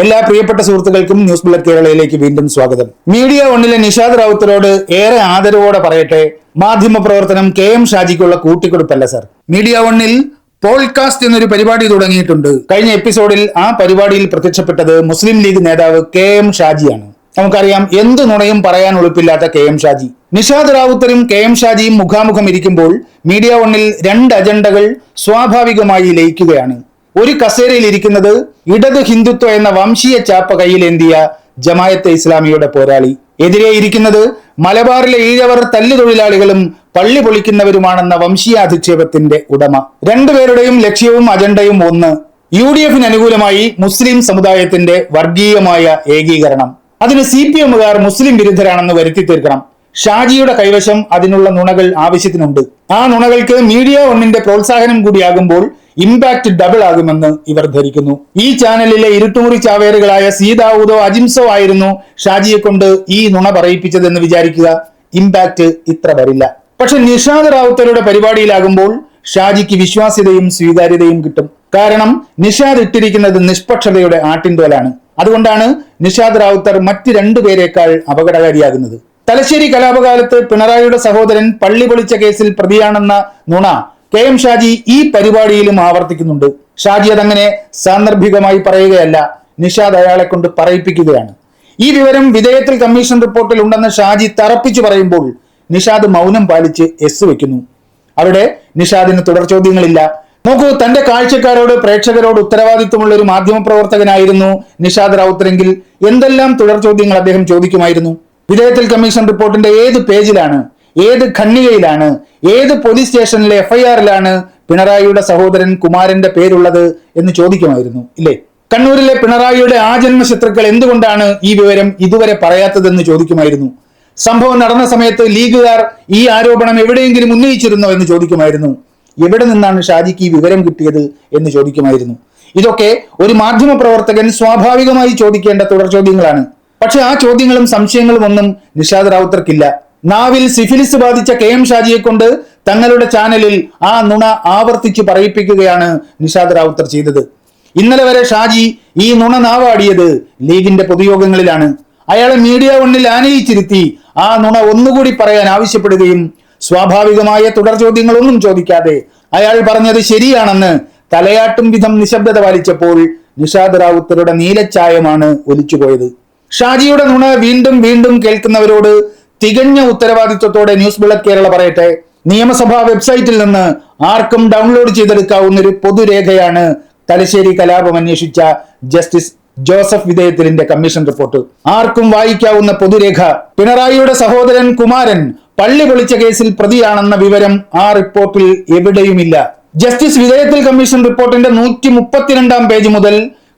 എല്ലാ പ്രിയപ്പെട്ട സുഹൃത്തുക്കൾക്കും ന്യൂസ് ബുള്ളറ്റ് കേരളയിലേക്ക് വീണ്ടും സ്വാഗതം. മീഡിയ ഒന്നിലെ നിഷാദ് റാവുത്തരോട് ഏറെ ആദരവോടെ പറയട്ടെ മാധ്യമ പ്രവർത്തനം കെ എം ഷാജിക്കുള്ള കൂട്ടിക്കൊടുപ്പല്ല സർ. മീഡിയ ഒന്നിൽ പോഡ്കാസ്റ്റ് എന്നൊരു പരിപാടി തുടങ്ങിയിട്ടുണ്ട്. കഴിഞ്ഞ എപ്പിസോഡിൽ ആ പരിപാടിയിൽ പ്രത്യക്ഷപ്പെട്ടത് മുസ്ലിം ലീഗ് നേതാവ് കെ എം ഷാജിയാണ്. നമുക്കറിയാം എന്ത് നുണയും പറയാൻ ഉളുപ്പില്ലാത്ത കെ എം ഷാജി. നിഷാദ് റാവുത്തരും കെ എം ഷാജിയും മുഖാമുഖം ഇരിക്കുമ്പോൾ മീഡിയ വണ്ണിൽ രണ്ട് അജണ്ടകൾ സ്വാഭാവികമായി ലയിക്കുകയാണ്. ഒരു കസേരയിൽ ഇരിക്കുന്നത് ഇടത് ഹിന്ദുത്വ എന്ന വംശീയ ചാപ്പ കയ്യിലേന്തിയ ജമായത്തെ ഇസ്ലാമിയുടെ പോരാളി. എതിരെ ഇരിക്കുന്നത് മലബാറിലെ ഈഴവർ തല്ലുതൊഴിലാളികളും പള്ളി പൊളിക്കുന്നവരുമാണെന്ന വംശീയാധിക്ഷേപത്തിന്റെ ഉടമ. രണ്ടുപേരുടെയും ലക്ഷ്യവും അജണ്ടയും ഒന്ന് യു ഡി എഫിന് അനുകൂലമായി മുസ്ലിം സമുദായത്തിന്റെ വർഗീയമായ ഏകീകരണം. അതിന് സി പി എമ്മുകാർ മുസ്ലിം വിരുദ്ധരാണെന്ന് വരുത്തി തീർക്കണം. ഷാജിയുടെ കൈവശം അതിനുള്ള നുണകൾ ആവശ്യത്തിനുണ്ട്. ആ നുണകൾക്ക് മീഡിയ ഒന്നിന്റെ പ്രോത്സാഹനം കൂടിയാകുമ്പോൾ ഇമ്പാക്ട് ഡബിൾ ആകുമെന്ന് ഇവർ ധരിക്കുന്നു. ഈ ചാനലിലെ ഇരുട്ടുമുറി ചാവേറുകളായ സീതാവൂതോ അജിംസോ ആയിരുന്നു ഷാജിയെ കൊണ്ട് ഈ നുണ പറയിപ്പിച്ചതെന്ന് വിചാരിക്കുക. ഇമ്പാക്ട് ഇത്ര വരില്ല. പക്ഷെ നിഷാദ് റാവുത്തരുടെ പരിപാടിയിലാകുമ്പോൾ ഷാജിക്ക് വിശ്വാസ്യതയും സ്വീകാര്യതയും കിട്ടും. കാരണം നിഷാദ് ഇട്ടിരിക്കുന്നത് നിഷ്പക്ഷതയുടെ ആട്ടിൻതോലാണ്. അതുകൊണ്ടാണ് നിഷാദ് റാവുത്തർ മറ്റ് രണ്ടുപേരെക്കാൾ അപകടകാരിയാകുന്നത്. തലശ്ശേരി കലാപകാലത്ത് പിണറായിയുടെ സഹോദരൻ പള്ളി പൊളിച്ച കേസിൽ പ്രതിയാണെന്ന നുണ കെ എം ഷാജി ഈ പരിപാടിയിലും ആവർത്തിക്കുന്നുണ്ട്. ഷാജി അതങ്ങനെ സാന്ദർഭികമായി പറയുകയല്ല. നിഷാദ് അയാളെ കൊണ്ട് പറയിപ്പിക്കുകയാണ്. ഈ വിവരം വിധേയത്തിൽ കമ്മീഷൻ റിപ്പോർട്ടിൽ ഉണ്ടെന്ന് ഷാജി തറപ്പിച്ചു പറയുമ്പോൾ നിഷാദ് മൗനം പാലിച്ച് എസ് വെക്കുന്നു അവിടെ നിഷാദിന് തുടർ ചോദ്യങ്ങളില്ല. നോക്കൂ തന്റെ കാഴ്ചക്കാരോട് പ്രേക്ഷകരോട് ഉത്തരവാദിത്വമുള്ള ഒരു മാധ്യമപ്രവർത്തകനായിരുന്നു നിഷാദ് റൌത്തരെങ്കിൽ എന്തെല്ലാം തുടർ ചോദ്യങ്ങൾ അദ്ദേഹം ചോദിക്കുമായിരുന്നു? വിധേയത്തിൽ കമ്മീഷൻ റിപ്പോർട്ടിന്റെ ഏത് പേജിലാണ് ഏത് ഖണ്ണികയിലാണ് ഏത് പോലീസ് സ്റ്റേഷനിലെ എഫ്ഐആറിലാണ് പിണറായിയുടെ സഹോദരൻ കുമാരന്റെ പേരുള്ളത് എന്ന് ചോദിക്കുമായിരുന്നു ഇല്ലേ? കണ്ണൂരിലെ പിണറായിയുടെ ആജന്മ ശത്രുക്കൾ എന്തുകൊണ്ടാണ് ഈ വിവരം ഇതുവരെ പറയാത്തതെന്ന് ചോദിക്കുമായിരുന്നു? സംഭവം നടന്ന സമയത്ത് ലീഗുകാർ ഈ ആരോപണം എവിടെയെങ്കിലും ഉന്നയിച്ചിരുന്നോ എന്ന് ചോദിക്കുമായിരുന്നു. എവിടെ നിന്നാണ് ഷാജിക്ക് ഈ വിവരം കിട്ടിയത് എന്ന് ചോദിക്കുമായിരുന്നു. ഇതൊക്കെ ഒരു മാധ്യമ പ്രവർത്തകൻ സ്വാഭാവികമായി ചോദിക്കേണ്ട തുടർ ചോദ്യങ്ങളാണ്. പക്ഷെ ആ ചോദ്യങ്ങളും സംശയങ്ങളും ഒന്നും നിഷാദ് റാവുത്തർക്കില്ല. നാവിൽ സിഫിലിസ് ബാധിച്ച കെ എം ഷാജിയെ കൊണ്ട് തങ്ങളുടെ ചാനലിൽ ആ നുണ ആവർത്തിച്ച് പറയിപ്പിക്കുകയാണ് നിഷാദ് റാവുത്തർ ചെയ്തത്. ഇന്നലെ വരെ ഷാജി ഈ നുണ നാവാടിയത് ലീഗിന്റെ പൊതുയോഗങ്ങളിലാണ്. അയാളെ മീഡിയ വണ്ണിൽ ആനയിച്ചിരുത്തി ആ നുണ ഒന്നുകൂടി പറയാൻ ആവശ്യപ്പെടുകയും സ്വാഭാവികമായ തുടർ ചോദ്യങ്ങളൊന്നും ചോദിക്കാതെ അയാൾ പറഞ്ഞത് ശരിയാണെന്ന് തലയാട്ടും വിധം നിശബ്ദത പാലിച്ചപ്പോൾ നിഷാദ് റാവുത്തറുടെ നീലച്ചായമാണ് ഒലിച്ചുപോയത്. ഷാജിയുടെ നുണ വീണ്ടും വീണ്ടും കേൾക്കുന്നവരോട് തികഞ്ഞ ഉത്തരവാദിത്വത്തോടെ ന്യൂസ് ബുള്ളറ്റ് കേരള പറയട്ടെ. നിയമസഭാ വെബ്സൈറ്റിൽ നിന്ന് ആർക്കും ഡൗൺലോഡ് ചെയ്തെടുക്കാവുന്ന ഒരു പൊതുരേഖയാണ് തലശ്ശേരി കലാപം അന്വേഷിച്ച ജസ്റ്റിസ് ജോസഫ് വിധേയത്തിലിന്റെ കമ്മീഷൻ റിപ്പോർട്ട്. ആർക്കും വായിക്കാവുന്ന പൊതുരേഖ പിണറായിയുടെ സഹോദരൻ കുമാരൻ പള്ളി പൊളിച്ച കേസിൽ പ്രതിയാണെന്ന വിവരം ആ റിപ്പോർട്ടിൽ എവിടെയുമില്ല. ജസ്റ്റിസ് വിധേയത്തിൽ കമ്മീഷൻ റിപ്പോർട്ടിന്റെ നൂറ്റി മുപ്പത്തിരണ്ടാം പേജ് മുതൽ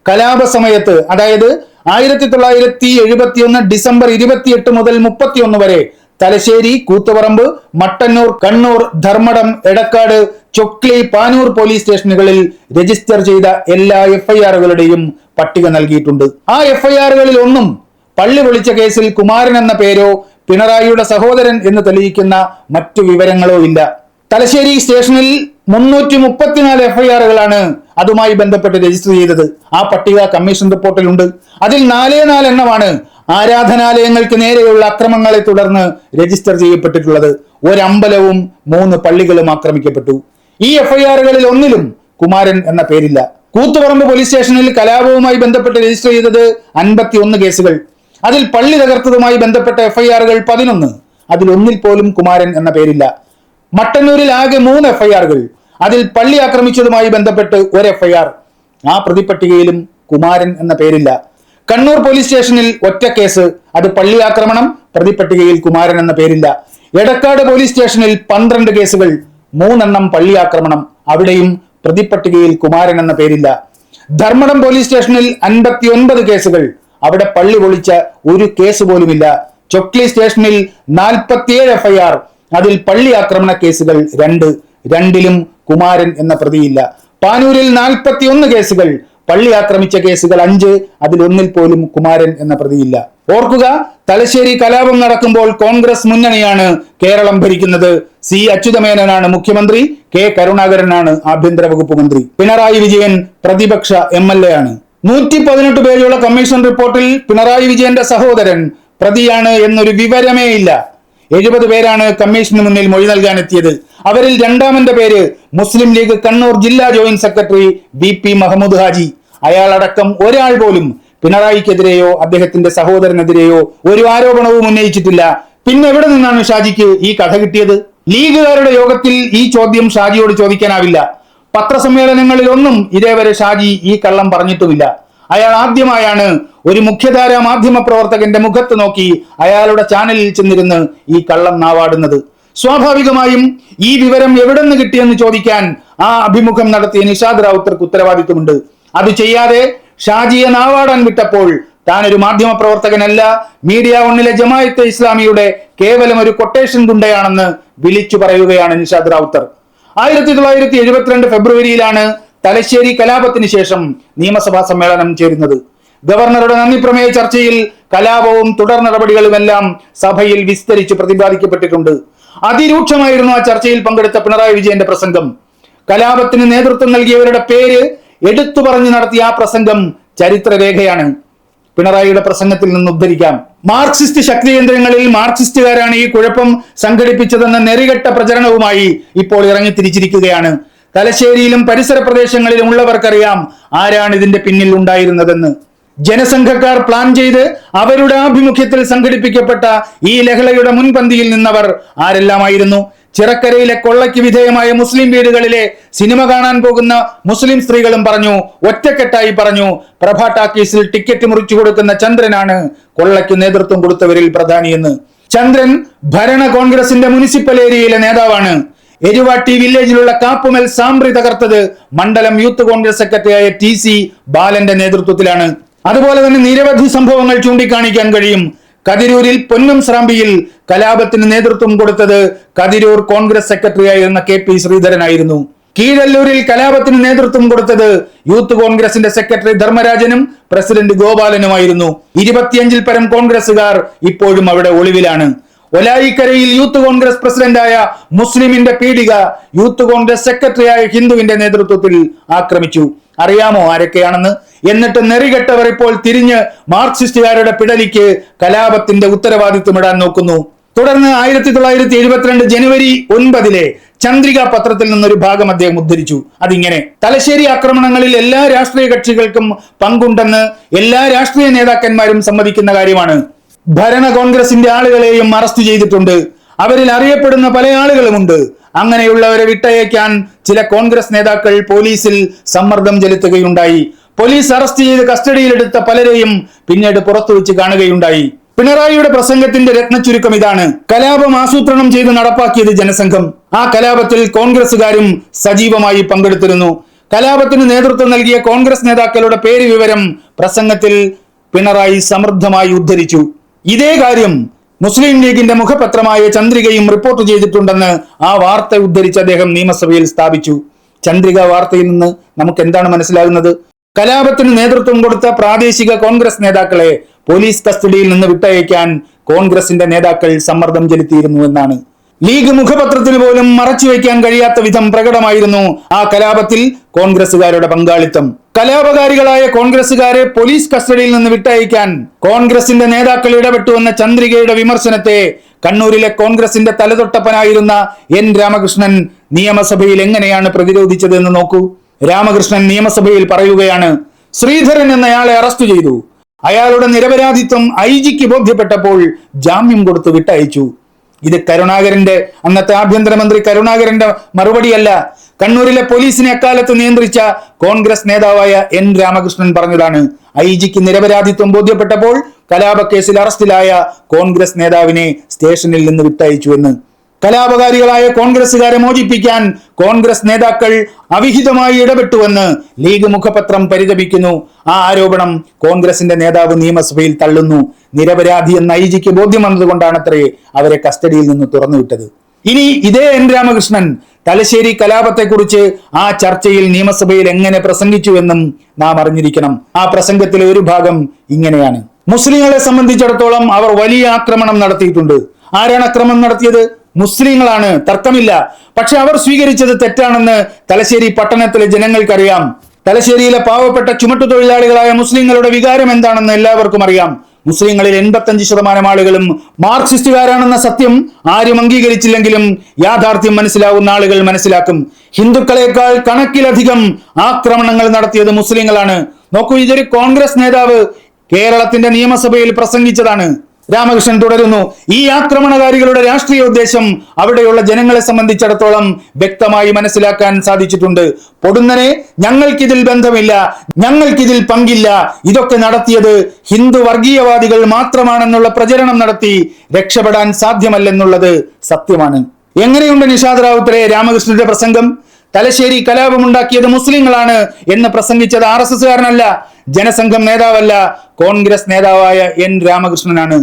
കലാപ സമയത്ത് അതായത് ആയിരത്തി തൊള്ളായിരത്തി എഴുപത്തിയൊന്ന് ഡിസംബർ ഇരുപത്തിയെട്ട് മുതൽ മുപ്പത്തിയൊന്ന് വരെ തലശ്ശേരി കൂത്തുപറമ്പ് മട്ടന്നൂർ കണ്ണൂർ ധർമ്മടം എടക്കാട് ചൊക്ലി പാനൂർ പോലീസ് സ്റ്റേഷനുകളിൽ രജിസ്റ്റർ ചെയ്ത എല്ലാ എഫ്ഐആറുകളുടെയും പട്ടിക നൽകിയിട്ടുണ്ട്. ആ എഫ്ഐആറുകളിൽ ഒന്നും പള്ളി വിളിച്ച കേസിൽ കുമാരൻ എന്ന പേരോ പിണറായിയുടെ സഹോദരൻ എന്ന് തെളിയിക്കുന്ന മറ്റു വിവരങ്ങളോ ഇല്ല. തലശ്ശേരി സ്റ്റേഷനിൽ മുന്നൂറ്റി മുപ്പത്തിനാല് എഫ്ഐആറുകളാണ് അതുമായി ബന്ധപ്പെട്ട് രജിസ്റ്റർ ചെയ്തത്. ആ പട്ടിക കമ്മീഷൻ റിപ്പോർട്ടിലുണ്ട്. അതിൽ നാലേ നാലെണ്ണമാണ് ആരാധനാലയങ്ങൾക്ക് നേരെയുള്ള അക്രമങ്ങളെ തുടർന്ന് രജിസ്റ്റർ ചെയ്യപ്പെട്ടിട്ടുള്ളത്. ഒരമ്പലവും മൂന്ന് പള്ളികളും ആക്രമിക്കപ്പെട്ടു. ഈ എഫ്ഐആറുകളിൽ ഒന്നിലും കുമാരൻ എന്ന പേരില്ല. കൂത്തുപറമ്പ് പോലീസ് സ്റ്റേഷനിൽ കലാപവുമായി ബന്ധപ്പെട്ട് രജിസ്റ്റർ ചെയ്തത് അൻപത്തി ഒന്ന് കേസുകൾ. അതിൽ പള്ളി തകർത്തതുമായി ബന്ധപ്പെട്ട എഫ്ഐആറുകൾ പതിനൊന്ന്. അതിൽ ഒന്നിൽ പോലും കുമാരൻ എന്ന പേരില്ല. മട്ടന്നൂരിൽ ആകെ മൂന്ന് എഫ്ഐആറുകൾ അതിൽ പള്ളി ആക്രമിച്ചതുമായി ബന്ധപ്പെട്ട് ഒരു എഫ്ഐആർ ആ പ്രതിപട്ടികയിലും കുമാരൻ എന്ന പേരില്ല. കണ്ണൂർ പോലീസ് സ്റ്റേഷനിൽ ഒറ്റ കേസ്. അത് പള്ളി ആക്രമണം പ്രതിപട്ടികയിൽ കുമാരൻ എന്ന പേരില്ല. എടക്കാട് പോലീസ് സ്റ്റേഷനിൽ പന്ത്രണ്ട് കേസുകൾ മൂന്നെണ്ണം പള്ളി ആക്രമണം. അവിടെയും പ്രതിപട്ടികയിൽ കുമാരൻ എന്ന പേരില്ല. ധർമ്മടം പോലീസ് സ്റ്റേഷനിൽ അൻപത്തി ഒൻപത് കേസുകൾ. അവിടെ പള്ളി പൊളിച്ച ഒരു കേസ് പോലുമില്ല. ചൊക്ലി സ്റ്റേഷനിൽ നാൽപ്പത്തിയേഴ് എഫ്ഐആർ അതിൽ പള്ളി ആക്രമണ കേസുകൾ രണ്ട്. രണ്ടിലും കുമാരൻ എന്ന പ്രതിയില്ല. പാനൂരിൽ നാൽപ്പത്തിയൊന്ന് കേസുകൾ. പള്ളി ആക്രമിച്ച കേസുകൾ അഞ്ച് അതിലൊന്നിൽ പോലും കുമാരൻ എന്ന പ്രതിയില്ല. ഓർക്കുക തലശ്ശേരി കലാപം നടക്കുമ്പോൾ കോൺഗ്രസ് മുന്നണിയാണ് കേരളം ഭരിക്കുന്നത്. സി അച്യുതമേനോനാണ് മുഖ്യമന്ത്രി കെ കരുണാകരനാണ് ആഭ്യന്തര വകുപ്പ് മന്ത്രി. പിണറായി വിജയൻ പ്രതിപക്ഷ എം എൽ എ ആണ്. നൂറ്റി പതിനെട്ട് പേജുള്ള കമ്മീഷൻ റിപ്പോർട്ടിൽ പിണറായി വിജയന്റെ സഹോദരൻ പ്രതിയാണ് എന്നൊരു വിവരമേ ഇല്ല എഴുപത് പേരാണ് കമ്മീഷന് മുന്നിൽ മൊഴി നൽകാൻ എത്തിയത് അവരിൽ രണ്ടാമന്റെ പേര് മുസ്ലിം ലീഗ് കണ്ണൂർ ജില്ലാ joint secretary V P Mahmood Haji. അയാളടക്കം ഒരാൾ പോലും പിണറായിക്കെതിരെയോ അദ്ദേഹത്തിന്റെ സഹോദരനെതിരെയോ ഒരു ആരോപണവും ഉന്നയിച്ചിട്ടില്ല. പിന്നെ എവിടെ നിന്നാണ് ഷാജിക്ക് ഈ കഥ കിട്ടിയത്? ലീഗുകാരുടെ യോഗത്തിൽ ഈ ചോദ്യം ഷാജിയോട് ചോദിക്കാനാവില്ല. പത്രസമ്മേളനങ്ങളിലൊന്നും ഇതേവരെ ഷാജി ഈ കള്ളം പറഞ്ഞിട്ടുമില്ല. അയാൾ ആദ്യമായാണ് ഒരു മുഖ്യധാരാ മാധ്യമ പ്രവർത്തകന്റെ മുഖത്ത് നോക്കി അയാളുടെ ചാനലിൽ ചെന്നിരുന്ന് ഈ കള്ളം നാവാടുന്നത്. സ്വാഭാവികമായും ഈ വിവരം എവിടെ നിന്ന് കിട്ടിയെന്ന് ചോദിക്കാൻ ആ അഭിമുഖം നടത്തിയ നിഷാദ് റാവുത്തർക്ക് ഉത്തരവാദിത്വമുണ്ട്. അത് ചെയ്യാതെ ഷാജിയെ നാവാടാൻ വിട്ടപ്പോൾ ഒരു മാധ്യമ പ്രവർത്തകനല്ല മീഡിയ ഒന്നിലെ ജമായത്തെ ഇസ്ലാമിയുടെ കേവലം ഒരു കൊട്ടേഷൻ ഗുണ്ടയാണെന്ന് വിളിച്ചു പറയുകയാണ് നിഷാദ് റാവുത്തർ. ആയിരത്തി തൊള്ളായിരത്തി എഴുപത്തിരണ്ട് ഫെബ്രുവരിയിലാണ് തലശ്ശേരി കലാപത്തിന് ശേഷം നിയമസഭാ സമ്മേളനം ചേരുന്നത്. ഗവർണറുടെ നന്ദി പ്രമേയ ചർച്ചയിൽ കലാപവും തുടർ നടപടികളുമെല്ലാം സഭയിൽ വിസ്തരിച്ച് പ്രതിപാദിക്കപ്പെട്ടിട്ടുണ്ട്. അതിരൂക്ഷമായിരുന്നു ആ ചർച്ചയിൽ പങ്കെടുത്ത പിണറായി വിജയന്റെ പ്രസംഗം. കലാപത്തിന് നേതൃത്വം നൽകിയവരുടെ പേര് എടുത്തു പറഞ്ഞു നടത്തിയ ആ പ്രസംഗം ചരിത്രരേഖയാണ്. പിണറായിയുടെ പ്രസംഗത്തിൽ നിന്ന് ഉദ്ധരിക്കാം. മാർക്സിസ്റ്റ് ശക്തി കേന്ദ്രങ്ങളിൽ മാർക്സിസ്റ്റുകാരാണ് ഈ കുഴപ്പം സംഘടിപ്പിച്ചതെന്ന നെറികെട്ട പ്രചരണവുമായി ഇപ്പോൾ ഇറങ്ങി ഇറങ്ങിത്തിരിച്ചിരിക്കുകയാണ് തലശ്ശേരിയിലും പരിസര പ്രദേശങ്ങളിലും ഉള്ളവർക്കറിയാം ആരാണ് ഇതിന്റെ പിന്നിൽ ഉണ്ടായിരുന്നതെന്ന്. ജനസംഘക്കാർ പ്ലാൻ ചെയ്ത് അവരുടെ ആഭിമുഖ്യത്തിൽ സംഘടിപ്പിക്കപ്പെട്ട ഈ ലഹളയുടെ മുൻപന്തിയിൽ നിന്നവർ ആരെല്ലാമായിരുന്നു? ചിറക്കരയിലെ കൊള്ളയ്ക്ക് വിധേയമായ മുസ്ലിം വീടുകളിലെ സിനിമ കാണാൻ പോകുന്ന മുസ്ലിം സ്ത്രീകളും പറഞ്ഞു ഒറ്റക്കെട്ടായി പറഞ്ഞു പ്രഭ ടാക്കീസിൽ ടിക്കറ്റ് മുറിച്ചു കൊടുക്കുന്ന ചന്ദ്രനാണ് കൊള്ളയ്ക്ക് നേതൃത്വം കൊടുത്തവരിൽ പ്രധാനിയെന്ന്. ചന്ദ്രൻ ഭരണ കോൺഗ്രസിന്റെ മുനിസിപ്പൽ ഏരിയയിലെ നേതാവാണ്. എരുവാട്ടി വില്ലേജിലുള്ള കാപ്പുമൽ സാമ്പ്രി തകർത്തത് മണ്ഡലം യൂത്ത് കോൺഗ്രസ് സെക്രട്ടറിയായ ടി സി ബാലന്റെ നേതൃത്വത്തിലാണ്. അതുപോലെ തന്നെ നിരവധി സംഭവങ്ങൾ ചൂണ്ടിക്കാണിക്കാൻ കഴിയും. കതിരൂരിൽ പൊന്നും സ്രാമ്പിയിൽ കലാപത്തിന് നേതൃത്വം കൊടുത്തത് കതിരൂർ കോൺഗ്രസ് സെക്രട്ടറി ആയിരുന്ന കെ പി ശ്രീധരനായിരുന്നു. കീഴല്ലൂരിൽ കലാപത്തിന് നേതൃത്വം കൊടുത്തത് യൂത്ത് കോൺഗ്രസിന്റെ സെക്രട്ടറി ധർമ്മരാജനും പ്രസിഡന്റ് ഗോപാലനുമായിരുന്നു. ഇരുപത്തിയഞ്ചിൽ പരം കോൺഗ്രസുകാർ ഇപ്പോഴും അവിടെ ഒളിവിലാണ്. ഒലായിക്കരയിൽ യൂത്ത് കോൺഗ്രസ് പ്രസിഡന്റായ മുസ്ലിമിന്റെ പീഡിക യൂത്ത് കോൺഗ്രസ് സെക്രട്ടറിയായ ഹിന്ദുവിന്റെ നേതൃത്വത്തിൽ ആക്രമിച്ചു. അറിയാമോ ആരൊക്കെയാണെന്ന്? എന്നിട്ട് നെറികെട്ടവർ ഇപ്പോൾ തിരിഞ്ഞ് മാർക്സിസ്റ്റുകാരുടെ പിടലിക്ക് കലാപത്തിന്റെ ഉത്തരവാദിത്വം ഇടാൻ നോക്കുന്നു. തുടർന്ന് ആയിരത്തി തൊള്ളായിരത്തി എഴുപത്തിരണ്ട് ജനുവരി ഒൻപതിലെ ചന്ദ്രിക പത്രത്തിൽ നിന്നൊരു ഭാഗം അദ്ദേഹം ഉദ്ധരിച്ചു. അതിങ്ങനെ തലശ്ശേരി ആക്രമണങ്ങളിൽ എല്ലാ രാഷ്ട്രീയ കക്ഷികൾക്കും പങ്കുണ്ടെന്ന് എല്ലാ രാഷ്ട്രീയ നേതാക്കന്മാരും സമ്മതിക്കുന്ന കാര്യമാണ്. ഭരണ കോൺഗ്രസിന്റെ ആളുകളെയും അറസ്റ്റ് ചെയ്തിട്ടുണ്ട്. അവരിൽ അറിയപ്പെടുന്ന പല ആളുകളുമുണ്ട്. അങ്ങനെയുള്ളവരെ വിട്ടയക്കാൻ ചില കോൺഗ്രസ് നേതാക്കൾ പോലീസിൽ സമ്മർദ്ദം ചെലുത്തുകയുണ്ടായി. പോലീസ് അറസ്റ്റ് ചെയ്ത് കസ്റ്റഡിയിലെടുത്ത പലരെയും പിന്നീട് പുറത്തു വെച്ച് കാണുകയുണ്ടായി. പിണറായിയുടെ പ്രസംഗത്തിന്റെ രത്നച്ചുരുക്കം ഇതാണ്. കലാപം ആസൂത്രണം ചെയ്ത് നടപ്പാക്കിയത് ജനസംഘം. ആ കലാപത്തിൽ കോൺഗ്രസുകാരും സജീവമായി പങ്കെടുത്തിരുന്നു. കലാപത്തിന് നേതൃത്വം നൽകിയ കോൺഗ്രസ് നേതാക്കളുടെ പേര് വിവരം പ്രസംഗത്തിൽ പിണറായി സമൃദ്ധമായി ഉദ്ധരിച്ചു. ഇതേ കാര്യം മുസ്ലിം ലീഗിന്റെ മുഖപത്രമായ ചന്ദ്രികയും റിപ്പോർട്ട് ചെയ്തിട്ടുണ്ടെന്ന് ആ വാർത്ത ഉദ്ധരിച്ച് അദ്ദേഹം നിയമസഭയിൽ സ്ഥാപിച്ചു. ചന്ദ്രിക വാർത്തയിൽ നിന്ന് നമുക്ക് എന്താണ് മനസ്സിലാകുന്നത്? കലാപത്തിന് നേതൃത്വം കൊടുത്ത പ്രാദേശിക കോൺഗ്രസ് നേതാക്കളെ പോലീസ് കസ്റ്റഡിയിൽ നിന്ന് വിട്ടയക്കാൻ കോൺഗ്രസിന്റെ നേതാക്കൾ സമ്മർദ്ദം ചെലുത്തിയിരുന്നു എന്നാണ്. ലീഗ് മുഖപത്രത്തിന് പോലും മറച്ചുവെക്കാൻ കഴിയാത്ത വിധം പ്രകടമായിരുന്നു ആ കലാപത്തിൽ കോൺഗ്രസുകാരുടെ പങ്കാളിത്തം. കലാപകാരികളായ കോൺഗ്രസുകാരെ പോലീസ് കസ്റ്റഡിയിൽ നിന്ന് വിട്ടയക്കാൻ കോൺഗ്രസിന്റെ നേതാക്കൾ ഇടപെട്ടു ഇടപെട്ടുവെന്ന ചന്ദ്രികയുടെ വിമർശനത്തെ കണ്ണൂരിലെ കോൺഗ്രസിന്റെ തലതൊട്ടപ്പനായിരുന്ന എൻ രാമകൃഷ്ണൻ നിയമസഭയിൽ എങ്ങനെയാണ് പ്രതിരോധിച്ചതെന്ന് നോക്കൂ. രാമകൃഷ്ണൻ നിയമസഭയിൽ പറയുകയാണ് ശ്രീധരൻ എന്നയാളെ അറസ്റ്റ് ചെയ്തു. അയാളുടെ നിരപരാധിത്വം ഐ ജിക്ക് ബോധ്യപ്പെട്ടപ്പോൾ ജാമ്യം കൊടുത്തു വിട്ടയച്ചു. ഇത് കരുണാകരന്റെ അന്നത്തെ ആഭ്യന്തരമന്ത്രി കരുണാകരന്റെ മറുപടിയല്ല. കണ്ണൂരിലെ പോലീസിനെ അക്കാലത്ത് നിയന്ത്രിച്ച കോൺഗ്രസ് നേതാവായ എൻ രാമകൃഷ്ണൻ പറഞ്ഞതാണ് ഐ ജിക്ക് നിരപരാധിത്വം ബോധ്യപ്പെട്ടപ്പോൾ കലാപക്കേസിൽ അറസ്റ്റിലായ കോൺഗ്രസ് നേതാവിനെ സ്റ്റേഷനിൽ നിന്ന് വിട്ടയച്ചു എന്ന്. കലാപകാരികളായ കോൺഗ്രസ്സുകാരെ മോചിപ്പിക്കാൻ കോൺഗ്രസ് നേതാക്കൾ അവിഹിതമായി ഇടപെട്ടുവെന്ന് ലീഗ് മുഖപത്രം പരിതപിക്കുന്നു. ആ ആരോപണം കോൺഗ്രസിന്റെ നേതാവ് നിയമസഭയിൽ തള്ളുന്നു. നിരപരാധി എന്ന ഐ ജിക്ക് ബോധ്യം വന്നതുകൊണ്ടാണത്രേ അവരെ കസ്റ്റഡിയിൽ നിന്ന് തുറന്നുവിട്ടത്. ഇനി ഇതേ എൻ രാമകൃഷ്ണൻ തലശ്ശേരി കലാപത്തെക്കുറിച്ച് ആ ചർച്ചയിൽ നിയമസഭയിൽ എങ്ങനെ പ്രസംഗിച്ചുവെന്നും നാം അറിഞ്ഞിരിക്കണം. ആ പ്രസംഗത്തിലെ ഒരു ഭാഗം ഇങ്ങനെയാണ്. മുസ്ലിങ്ങളെ സംബന്ധിച്ചിടത്തോളം അവർ വലിയ ആക്രമണം നടത്തിയിട്ടുണ്ട്. ആരാണ് അക്രമം നടത്തിയത്? മുസ്ലിങ്ങളാണ് തർക്കമില്ല. പക്ഷെ അവർ സ്വീകരിച്ചത് തെറ്റാണെന്ന് തലശ്ശേരി പട്ടണത്തിലെ ജനങ്ങൾക്കറിയാം. തലശ്ശേരിയിലെ പാവപ്പെട്ട ചുമട്ടുതൊഴിലാളികളായ മുസ്ലിങ്ങളുടെ വികാരം എന്താണെന്ന് എല്ലാവർക്കും അറിയാം. മുസ്ലിങ്ങളിൽ എൺപത്തഞ്ച് ശതമാനം ആളുകളും മാർക്സിസ്റ്റുകാരാണെന്ന സത്യം ആരും അംഗീകരിച്ചില്ലെങ്കിലും യാഥാർത്ഥ്യം മനസ്സിലാവുന്ന ആളുകൾ മനസ്സിലാക്കും. ഹിന്ദുക്കളെക്കാൾ കണക്കിലധികം ആക്രമണങ്ങൾ നടത്തിയത് മുസ്ലിങ്ങളാണ്. നോക്കൂ ഇതൊരു കോൺഗ്രസ് നേതാവ് കേരളത്തിന്റെ നിയമസഭയിൽ പ്രസംഗിച്ചതാണ്. രാമകൃഷ്ണൻ തുടരുന്നു. ഈ ആക്രമണകാരികളുടെ രാഷ്ട്രീയ ഉദ്ദേശം അവിടെയുള്ള ജനങ്ങളെ സംബന്ധിച്ചിടത്തോളം വ്യക്തമായി മനസ്സിലാക്കാൻ സാധിച്ചിട്ടുണ്ട്. പൊടുന്നനെ ഞങ്ങൾക്കിതിൽ ബന്ധമില്ല ഞങ്ങൾക്കിതിൽ പങ്കില്ല. ഇതൊക്കെ നടത്തിയത് ഹിന്ദു വർഗീയവാദികൾ മാത്രമാണെന്നുള്ള പ്രചരണം നടത്തി രക്ഷപ്പെടാൻ സാധ്യമല്ലെന്നുള്ളത് സത്യമാണ്. എങ്ങനെയുണ്ട് നിഷാദ് റാവുത്തരെ രാമകൃഷ്ണന്റെ പ്രസംഗം? തലശ്ശേരി കലാപമുണ്ടാക്കിയത് മുസ്ലിങ്ങളാണ് എന്ന് പ്രസംഗിച്ചത് ആർ എസ് ജനസംഘം നേതാവല്ല കോൺഗ്രസ് നേതാവായ എൻ രാമകൃഷ്ണനാണ്.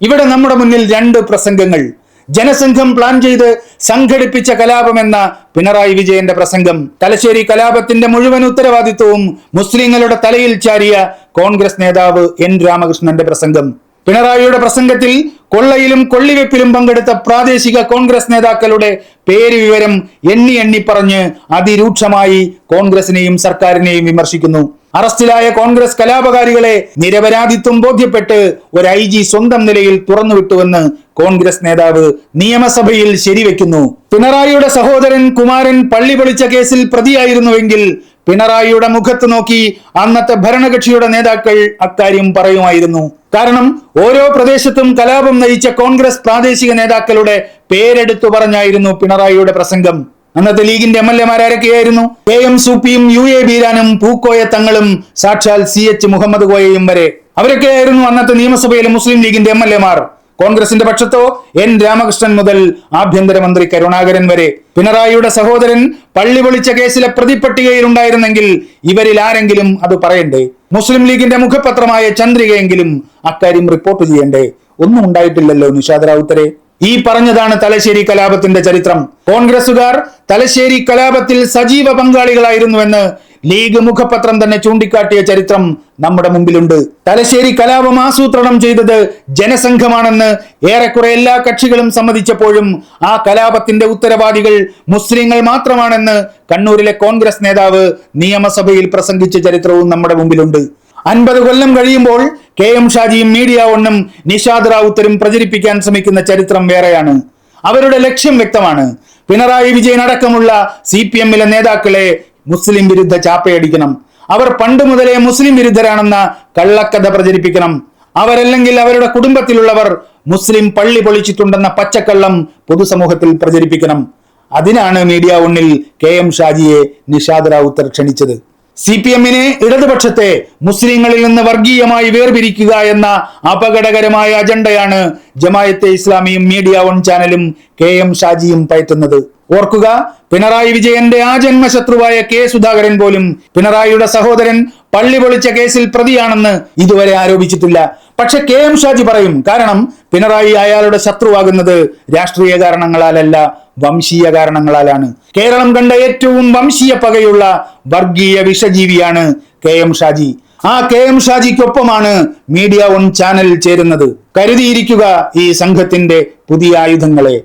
ഇവിടെ നമ്മുടെ മുന്നിൽ രണ്ട് പ്രസംഗങ്ങൾ. ജനസംഘം പ്ലാൻ ചെയ്ത് സംഘടിപ്പിച്ച കലാപം എന്ന പിണറായി വിജയന്റെ പ്രസംഗം. തലശ്ശേരി കലാപത്തിന്റെ മുഴുവൻ ഉത്തരവാദിത്വവും മുസ്ലിങ്ങളുടെ തലയിൽ ചാരിയ കോൺഗ്രസ് നേതാവ് എൻ രാമകൃഷ്ണന്റെ പ്രസംഗം. പിണറായിയുടെ പ്രസംഗത്തിൽ കൊള്ളയിലും കൊള്ളിവെപ്പിലും പങ്കെടുത്ത പ്രാദേശിക കോൺഗ്രസ് നേതാക്കളുടെ പേര് വിവരം എണ്ണി എണ്ണി പറഞ്ഞ് അതിരൂക്ഷമായി കോൺഗ്രസിനെയും സർക്കാരിനെയും വിമർശിക്കുന്നു. അറസ്റ്റിലായ കോൺഗ്രസ് കലാപകാരികളെ നിരപരാധിത്വം ബോധ്യപ്പെട്ട് ഒരു ഐ ജി സ്വന്തം നിലയിൽ തുറന്നുവിട്ടുവെന്ന് കോൺഗ്രസ് നേതാവ് നിയമസഭയിൽ ശരിവെക്കുന്നു. പിണറായിയുടെ സഹോദരൻ കുമാരൻ പള്ളി പൊളിച്ച കേസിൽ പ്രതിയായിരുന്നുവെങ്കിൽ പിണറായിയുടെ മുഖത്ത് നോക്കി അന്നത്തെ ഭരണകക്ഷിയുടെ നേതാക്കൾ അക്കാര്യം പറയുമായിരുന്നു. കാരണം ഓരോ പ്രദേശത്തും കലാപം നയിച്ച കോൺഗ്രസ് പ്രാദേശിക നേതാക്കളുടെ പേരെടുത്തു പറഞ്ഞായിരുന്നു പിണറായിയുടെ പ്രസംഗം. അന്നത്തെ ലീഗിന്റെ എം എൽ എമാരൊക്കെയായിരുന്നു കെ എം സൂപ്പിയും യു എ ബീരാനും പൂക്കോയ തങ്ങളും സാക്ഷാൽ സി എച്ച് മുഹമ്മദ് കോയയും വരെ. അവരൊക്കെയായിരുന്നു അന്നത്തെ നിയമസഭയിലെ മുസ്ലിം ലീഗിന്റെ എം എൽ എമാർ കോൺഗ്രസിന്റെ പക്ഷത്തോ എൻ രാമകൃഷ്ണൻ മുതൽ ആഭ്യന്തരമന്ത്രി കരുണാകരൻ വരെ. പിണറായിയുടെ സഹോദരൻ പള്ളി പൊളിച്ച കേസിലെ പ്രതിപട്ടികയിൽ ഉണ്ടായിരുന്നെങ്കിൽ ഇവരിൽ ആരെങ്കിലും അത് പറയണ്ടേ? മുസ്ലിം ലീഗിന്റെ മുഖപത്രമായ ചന്ദ്രികയെങ്കിലും അക്കാര്യം റിപ്പോർട്ട് ചെയ്യണ്ടേ? ഒന്നും ഉണ്ടായിട്ടില്ലല്ലോ നിഷാദ് റാവുത്തരെ. ഈ പറഞ്ഞതാണ് തലശ്ശേരി കലാപത്തിന്റെ ചരിത്രം. കോൺഗ്രസുകാർ തലശ്ശേരി കലാപത്തിൽ സജീവ പങ്കാളികളായിരുന്നുവെന്ന് ലീഗ് മുഖപത്രം തന്നെ ചൂണ്ടിക്കാട്ടിയ ചരിത്രം നമ്മുടെ മുമ്പിലുണ്ട്. തലശ്ശേരി കലാപം ആസൂത്രണം ചെയ്തത് ജനസംഘമാണെന്ന് ഏറെക്കുറെ എല്ലാ കക്ഷികളും സമ്മതിച്ചപ്പോഴും ആ കലാപത്തിന്റെ ഉത്തരവാദികൾ മുസ്ലിങ്ങൾ മാത്രമാണെന്ന് കണ്ണൂരിലെ കോൺഗ്രസ് നേതാവ് നിയമസഭയിൽ പ്രസംഗിച്ച ചരിത്രവും നമ്മുടെ മുമ്പിലുണ്ട്. അൻപത് കൊല്ലം കഴിയുമ്പോൾ കെ എം ഷാജിയും മീഡിയ ഒന്നും നിഷാദ് റാവുത്തരും പ്രചരിപ്പിക്കാൻ ശ്രമിക്കുന്ന ചരിത്രം വേറെയാണ്. അവരുടെ ലക്ഷ്യം വ്യക്തമാണ്. പിണറായി വിജയൻ അടക്കമുള്ള സി പി എമ്മിലെ നേതാക്കളെ മുസ്ലിം വിരുദ്ധ ചാപ്പയടിക്കണം. അവർ പണ്ട് മുതലേ മുസ്ലിം വിരുദ്ധരാണെന്ന കള്ളക്കഥ പ്രചരിപ്പിക്കണം. അവരല്ലെങ്കിൽ അവരുടെ കുടുംബത്തിലുള്ളവർ മുസ്ലിം പള്ളി പൊളിച്ചിട്ടുണ്ടെന്ന പച്ചക്കള്ളം പൊതുസമൂഹത്തിൽ പ്രചരിപ്പിക്കണം. അതിനാണ് മീഡിയ ഒന്നിൽ കെ എം ഷാജിയെ നിഷാദ് റാവുത്തർ ക്ഷണിച്ചത്. സി പി എമ്മിനെ ഇടതുപക്ഷത്തെ മുസ്ലിങ്ങളിൽ നിന്ന് വർഗീയമായി വേർപിരിക്കുക എന്ന അപകടകരമായ അജണ്ടയാണ് ജമായത്തെ ഇസ്ലാമിയും മീഡിയ വൺ ചാനലും കെ എം ഷാജിയും പയറ്റുന്നത്. ഓർക്കുക പിണറായി വിജയന്റെ ആ ജന്മശത്രുവായ കെ സുധാകരൻ പോലും പിണറായിയുടെ സഹോദരൻ പള്ളി പൊളിച്ച കേസിൽ പ്രതിയാണെന്ന് ഇതുവരെ ആരോപിച്ചിട്ടില്ല. പക്ഷെ കെ എം ഷാജി പറയും കാരണം പിണറായി അയാളുടെ ശത്രുവാകുന്നത് രാഷ്ട്രീയ കാരണങ്ങളാലല്ല വംശീയ കാരണങ്ങളാലാണ്. കേരളം കണ്ട ഏറ്റവും വംശീയ പകയുള്ള വർഗീയ വിഷജീവിയാണ് കെ എം ഷാജി. ആ കെ എം ഷാജിക്കൊപ്പമാണ് മീഡിയ വൺ ചാനൽ ചേരുന്നത്. കരുതിയിരിക്കുക ഈ സംഘത്തിന്റെ പുതിയ ആയുധങ്ങളെ.